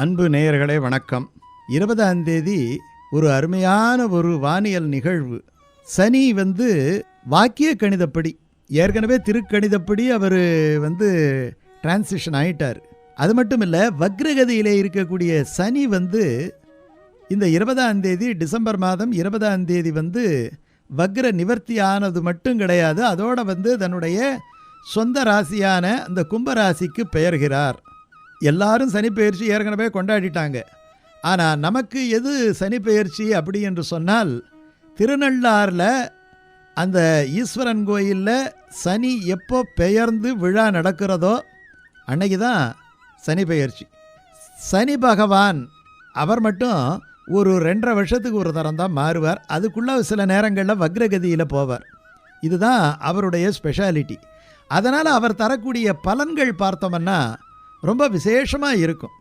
அன்பு நேயர்களே வணக்கம். இருபதாம் தேதி ஒரு அருமையான ஒரு வானியல் நிகழ்வு. சனி வந்து வாக்கிய கணிதப்படி ஏற்கனவே திருக்கணிதப்படி அவர் வந்து டிரான்சிஷன் ஆயிட்டார். அது மட்டும் இல்லை வக்ரகதியிலே இருக்கக்கூடிய சனி வந்து இந்த இருபதாம் தேதி டிசம்பர் மாதம் இருபதாம் தேதி வந்து வக்ர நிவர்த்தி ஆனது மட்டும் கிடையாது அதோடு வந்து தன்னுடைய சொந்த ராசியான அந்த கும்பராசிக்கு பெயர்கிறார். எல்லாரும் சனிப்பெயர்ச்சி ஏற்கனவே கொண்டாடிட்டாங்க. ஆனால் நமக்கு எது சனிப்பெயர்ச்சி அப்படி என்று சொன்னால் திருநள்ளாறில் அந்த ஈஸ்வரன் கோயிலில் சனி எப்போ பெயர்ந்து விழா நடக்கிறதோ அன்னைக்கு தான் சனி பெயர்ச்சி சனி பகவான் அவர் மட்டும் ஒரு ரெண்டரை வருஷத்துக்கு ஒரு தரம் தான் மாறுவார். அதுக்குள்ளே சில நேரங்களில் வக்ரகதியில் போவார். இதுதான் அவருடைய ஸ்பெஷாலிட்டி அதனால் அவர் தரக்கூடிய பலன்கள் பார்த்தோம்னா ரொம்ப விசேஷமாக இருக்கும்.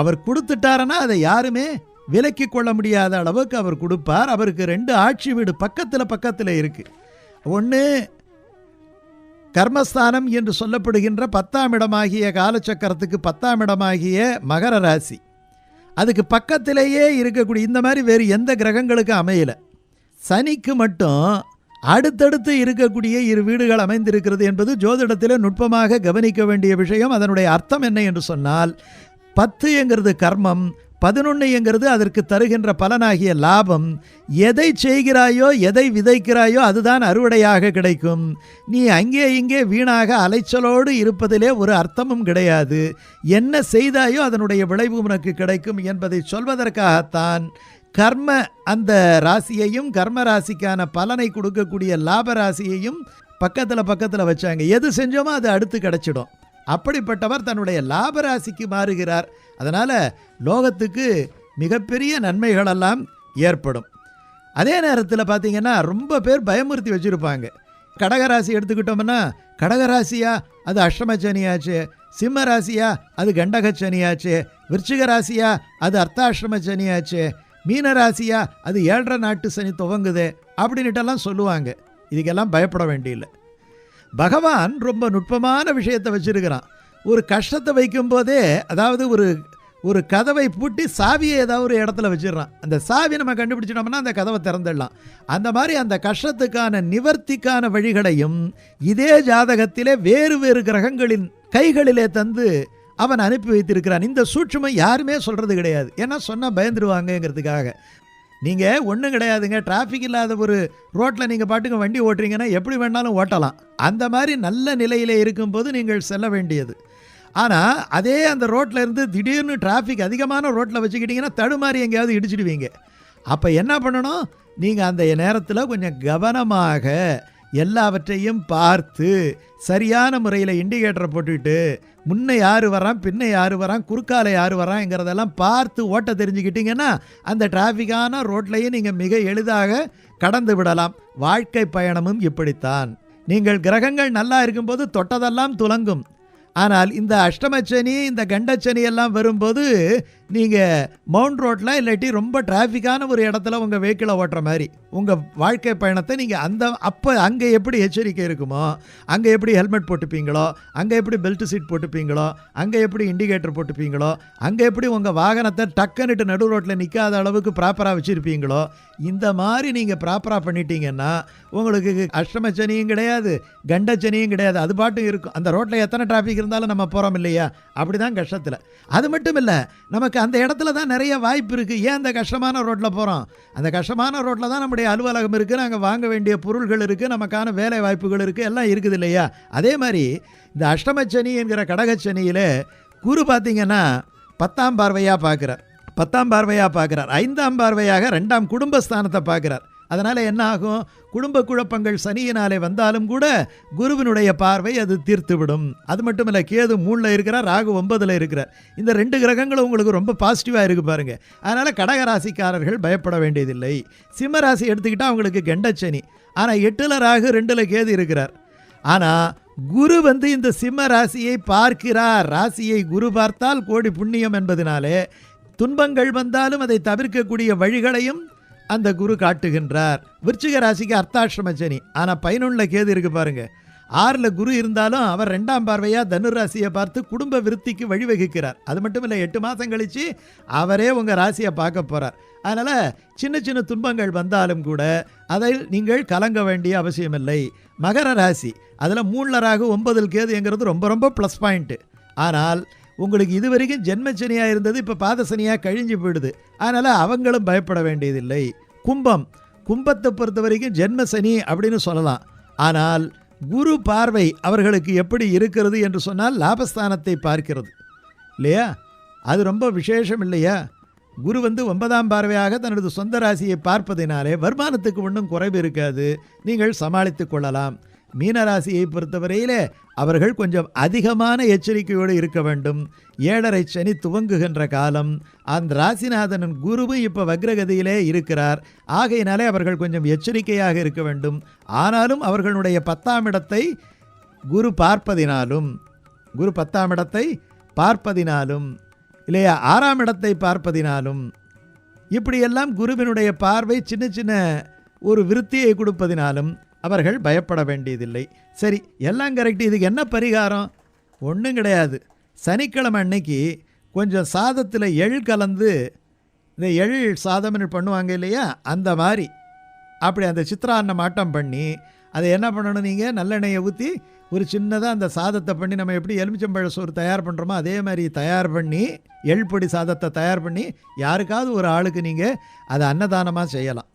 அவர் கொடுத்துட்டாருன்னா அதை யாருமே விலக்கி கொள்ள முடியாத அளவுக்கு அவர் கொடுப்பார். அவருக்கு ரெண்டு ஆட்சி வீடு பக்கத்தில் பக்கத்தில் இருக்குது ஒன்று கர்மஸ்தானம் என்று சொல்லப்படுகின்ற பத்தாம் இடமாகிய காலச்சக்கரத்துக்கு பத்தாம் இடமாகிய மகர ராசி. அதுக்கு பக்கத்திலேயே இருக்கக்கூடிய இந்த மாதிரி வேறு எந்த கிரகங்களுக்கும் அமையலை. சனிக்கு மட்டும் அடுத்தடுத்து இருக்கக்கூடிய இரு வீடுகள் அமைந்திருக்கிறது என்பது ஜோதிடத்தில் நுட்பமாக கவனிக்க வேண்டிய விஷயம். அதனுடைய அர்த்தம் என்ன என்று சொன்னால் பத்து என்கிறது கர்மம் பதினொன்று என்கிறது அதற்கு தருகின்ற பலனாகிய லாபம். எதை செய்கிறாயோ எதை விதைக்கிறாயோ அதுதான் அறுவடையாக கிடைக்கும். நீ அங்கே இங்கே வீணாக அலைச்சலோடு இருப்பதிலே ஒரு அர்த்தமும் கிடையாது. என்ன செய்தாயோ அதனுடைய விளைவு உனக்கு கிடைக்கும் என்பதை சொல்வதற்காகத்தான் கர்ம அந்த ராசியையும் கர்ம ராசிக்கான பலனை கொடுக்கக்கூடிய லாப ராசியையும் பக்கத்தில் பக்கத்தில் வச்சாங்க. எது செஞ்சோமோ அது அடுத்து கிடச்சிடும். அப்படிப்பட்டவர் தன்னுடைய லாப ராசிக்கு மாறுகிறார். அதனால் லோகத்துக்கு மிகப்பெரிய நன்மைகளெல்லாம் ஏற்படும். அதே நேரத்தில் பார்த்தீங்கன்னா ரொம்ப பேர் பயமுறுத்தி வச்சுருப்பாங்க. கடகராசி எடுத்துக்கிட்டோம்னா கடகராசியா அது அஷ்டமச்சனியாச்சு. சிம்ம ராசியா அது கண்டகச்சனியாச்சு. விருச்சிக ராசியா அது அர்த்தாஷ்டமச்சனியாச்சு. மீனராசியா அது ஏழரை நாட்டு சனி துவங்குது அப்படின்ட்டெல்லாம் சொல்லுவாங்க. இதுக்கெல்லாம் பயப்பட வேண்டியில்லை. பகவான் ரொம்ப நுட்பமான விஷயத்தை வச்சிருக்கிறான். ஒரு கஷ்டத்தை வைக்கும்போதே அதாவது ஒரு ஒரு கதவை பூட்டி சாவியை ஏதாவது ஒரு இடத்துல வச்சிடுறான். அந்த சாவி நம்ம கண்டுபிடிச்சிட்டோம்னா அந்த கதவை திறந்துடலாம். அந்த மாதிரி அந்த கஷ்டத்துக்கான நிவர்த்திக்கான வழிகளையும் இதே ஜாதகத்திலே வேறு வேறு கிரகங்களின் கைகளிலே தந்து அவன் அனுப்பி வைத்திருக்கிறான். இந்த சூட்சுமம் யாருமே சொல்கிறது கிடையாது. ஏன்னா சொன்னால் பயந்துருவாங்கங்கிறதுக்காக. நீங்கள் ஒன்றும் கிடையாதுங்க. டிராஃபிக் இல்லாத ஒரு ரோட்டில் நீங்கள் பாட்டுக்கு வண்டி ஓட்டுறீங்கன்னா எப்படி வேணாலும் ஓட்டலாம். அந்த மாதிரி நல்ல நிலையில் இருக்கும்போது நீங்கள் செல்ல வேண்டியது. ஆனால் அதே அந்த ரோட்டில் இருந்து திடீர்னு டிராஃபிக் அதிகமான ரோட்டில் வச்சுக்கிட்டிங்கன்னா தடுமாறி எங்கேயாவது இடிச்சிடுவீங்க. அப்போ என்ன பண்ணணும்? நீங்கள் அந்த நேரத்தில் கொஞ்சம் கவனமாக எல்லாவற்றையும் பார்த்து சரியான முறையில் இண்டிகேட்டரை போட்டுக்கிட்டு முன்னே யார் வரான் பின்னே யார் வரான் குறுக்கால யார் வராங்கிறதெல்லாம் பார்த்து ஓட்ட தெரிஞ்சுக்கிட்டிங்கன்னா அந்த டிராஃபிக்கான ரோட்லையும் நீங்கள் மிக எளிதாக கடந்து விடலாம். வாழ்க்கை பயணமும் இப்படித்தான். நீங்கள் கிரகங்கள் நல்லா இருக்கும்போது தொட்டதெல்லாம் துலங்கும். ஆனால் இந்த அஷ்டமச்சனி இந்த கண்டச்சனி எல்லாம் வரும்போது நீங்கள் மவுண்ட் ரோட்டில் இல்லாட்டி ரொம்ப டிராஃபிக்கான ஒரு இடத்துல உங்கள் வெஹிக்கிளை ஓட்டுற மாதிரி உங்கள் வாழ்க்கை பயணத்தை நீங்கள் அந்த அப்போ அங்கே எப்படி எச்சரிக்கை இருக்குமோ அங்கே எப்படி ஹெல்மெட் போட்டுப்பீங்களோ அங்கே எப்படி பெல்ட் சீட் போட்டுப்பீங்களோ அங்கே எப்படி இண்டிகேட்டர் போட்டுப்பீங்களோ அங்கே எப்படி உங்கள் வாகனத்தை டக்குன்னுட்டு நடு ரோட்டில் நிற்காத அளவுக்கு ப்ராப்பராக வச்சுருப்பீங்களோ இந்த மாதிரி நீங்கள் ப்ராப்பராக பண்ணிட்டீங்கன்னா உங்களுக்கு அஷ்டமச்சனியும் கிடையாது கண்டச்சனியும் கிடையாது அது பாட்டும் இருக்கும். அந்த ரோட்டில் எத்தனை டிராஃபிக் இருந்தாலும் நம்ம போகிறோம் இல்லையா? அப்படி தான் கஷ்டத்தில். அது மட்டும் இல்லை நமக்கு அந்த இடத்துல தான் நிறைய வாய்ப்பு இருக்குது ஏன் அந்த கஷ்டமான ரோட்டில் போகிறோம் அந்த கஷ்டமான ரோட்டில் தான் நம்முடைய அலுவலகம் இருக்குது நாங்கள் வாங்க வேண்டிய பொருள்கள் இருக்குது நமக்கான வேலை வாய்ப்புகள் இருக்குது எல்லாம் இருக்குது இல்லையா? அதே மாதிரி இந்த அஷ்டமச்சனி என்கிற கடகச்சனியில் குரு பார்த்திங்கன்னா பத்தாம் பார்வையாக பார்க்குறார். பத்தாம் பார்வையாக பார்க்குறார். ஐந்தாம் பார்வையாக ரெண்டாம் குடும்பஸ்தானத்தை பார்க்குறார். அதனால் என்ன ஆகும் குடும்ப குழப்பங்கள் சனியினாலே வந்தாலும் கூட குருவினுடைய பார்வை அது தீர்த்துவிடும். அது மட்டும் இல்லை கேது மூணில் இருக்கிறார் ராகு ஒன்பதில் இருக்கிறார். இந்த ரெண்டு கிரகங்களும் உங்களுக்கு ரொம்ப பாசிட்டிவாக இருக்குது பாருங்கள் அதனால் கடகராசிக்காரர்கள் பயப்பட வேண்டியதில்லை. சிம்ம ராசி எடுத்துக்கிட்டால் அவங்களுக்கு கெண்டச்சனி ஆனால் எட்டில் ராகு ரெண்டில் கேது இருக்கிறார். ஆனால் குரு வந்து இந்த சிம்ம ராசியை பார்க்கிறார். ராசியை குரு பார்த்தால் கோடி புண்ணியம் என்பதனாலே துன்பங்கள் வந்தாலும் அதை தவிர்க்கக்கூடிய வழிகளையும் அந்த குரு காட்டுகின்றார். விருச்சிக ராசிக்கு அர்த்தாஷ்டம சனி. ஆனால் பயனுள்ள கேது இருக்கு பாருங்க. ஆறில் குரு இருந்தாலும் அவர் ரெண்டாம் பார்வையாக தனுராசியை பார்த்து குடும்ப விருத்திக்கு வழிவகுக்கிறார். அது மட்டும் இல்லை எட்டு மாதம் கழித்து அவரே உங்கள் ராசியை பார்க்க போகிறார் அதனால் சின்ன சின்ன துன்பங்கள் வந்தாலும் கூட அதை நீங்கள் கலங்க வேண்டிய அவசியமில்லை மகர ராசி. அதில் மூணில் ராகு ஒன்பதில் கேதுங்கிறது ரொம்ப ரொம்ப ப்ளஸ் பாயிண்ட்டு ஆனால் உங்களுக்கு இது வரைக்கும் ஜென்மச்சனியாக இருந்தது இப்போ பாதசனியாக கழிஞ்சு போயிடுது. அதனால் அவங்களும் பயப்பட வேண்டியதில்லை. கும்பம் கும்பத்தை பொறுத்த வரைக்கும் ஜென்மசனி அப்படின்னு சொல்லலாம். ஆனால் குரு பார்வை அவர்களுக்கு எப்படி இருக்கிறது என்று சொன்னால் லாபஸ்தானத்தை பார்க்கிறது. இல்லையா? அது ரொம்ப விசேஷம் இல்லையா? குரு வந்து ஒன்பதாம் பார்வையாக தனது சொந்த ராசியை பார்ப்பதினாலே வருமானத்துக்கு ஒன்றும் குறைவு இருக்காது. நீங்கள் சமாளித்து கொள்ளலாம். மீனராசியை பொறுத்தவரையிலே அவர்கள் கொஞ்சம் அதிகமான எச்சரிக்கையோடு இருக்க வேண்டும். ஏழரை சனி துவங்குகின்ற காலம். அந்த ராசிநாதனின் குருவும் இப்போ வக்ரகதியிலே இருக்கிறார். ஆகையினாலே அவர்கள் கொஞ்சம் எச்சரிக்கையாக இருக்க வேண்டும். ஆனாலும் அவர்களுடைய பத்தாம் இடத்தை குரு பார்ப்பதினாலும் குரு பத்தாம் இடத்தை பார்ப்பதினாலும் இல்லையா? ஆறாம் இடத்தை பார்ப்பதினாலும் இப்படியெல்லாம் குருவினுடைய பார்வை சின்ன சின்ன ஒரு விருத்தியை கொடுப்பதினாலும் அவர்கள் பயப்பட வேண்டியதில்லை. சரி எல்லாம் கரெக்ட் இதுக்கு என்ன பரிகாரம்? ஒன்றும் கிடையாது. சனிக்கிழமை அன்னைக்கு கொஞ்சம் சாதத்தில் எள் கலந்து இந்த எள் சாதம்னு பண்ணுவாங்க இல்லையா? அந்த மாதிரி. அப்படி அந்த சித்திரான்னம் ஆட்டம் பண்ணி அதை என்ன பண்ணணும் நீங்கள் நல்லெண்ணெயை ஊற்றி ஒரு சின்னதாக அந்த சாதத்தை பண்ணி நம்ம எப்படி எலுமிச்சம்பழ சோறு தயார் பண்ணுறோமோ அதே மாதிரி தயார் பண்ணி எள் பொடி சாதத்தை தயார் பண்ணி யாருக்காவது ஒரு ஆளுக்கு நீங்கள் அதை அன்னதானமாக செய்யலாம்.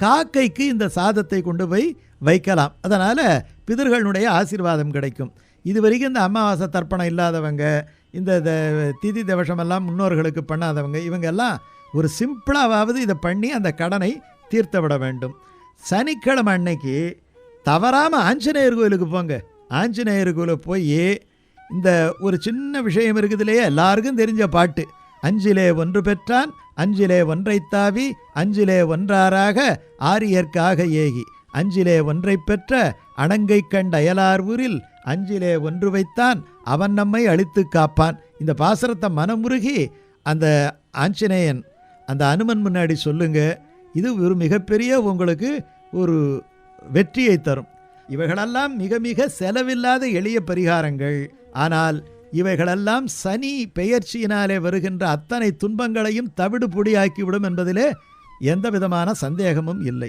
காக்கைக்கு இந்த சாதத்தை கொண்டு போய் வைக்கலாம். அதனால் பிதர்களுடைய ஆசீர்வாதம் கிடைக்கும். இது வரைக்கும் இந்த அமாவாசை தர்ப்பணம் இல்லாதவங்க இந்த த- திதி தவசமெல்லாம் முன்னோர்களுக்கு பண்ணாதவங்க இவங்கெல்லாம் ஒரு சிம்பிளாவது இதை பண்ணி அந்த கடனை தீர்த்த விட வேண்டும். சனிக்கிழமை அன்னைக்கு தவறாமல் ஆஞ்சநேயர் கோயிலுக்கு போங்க. ஆஞ்சநேயர் கோயிலுக்கு போய் இந்த ஒரு சின்ன விஷயம் இருக்குதுலையே எல்லாருக்கும் தெரிஞ்ச பாட்டு. அஞ்சிலே ஒன்று பெற்றான் அஞ்சிலே ஒன்றை தாவி அஞ்சிலே ஒன்றாராக ஆரியர்க்காக ஏகி. அஞ்சிலே ஒன்றைப் பெற்ற அணங்கை கண்ட அயலார் ஊரில் அஞ்சிலே ஒன்று வைத்தான். அவன் நம்மை அழித்து காப்பான். இந்த பாசரத்தை மனமுருகி அந்த ஆஞ்சநேயன் அந்த அனுமன் முன்னாடி சொல்லுங்க. இது ஒரு மிகப்பெரிய உங்களுக்கு ஒரு வெற்றியை தரும். இவைகளெல்லாம் மிக மிக செலவில்லாத எளிய பரிகாரங்கள். ஆனால் இவைகளெல்லாம் சனி பெயர்ச்சியினாலே வருகின்ற அத்தனை துன்பங்களையும் தவிடு பொடியாக்கிவிடும் என்பதிலே எந்த விதமான சந்தேகமும் இல்லை.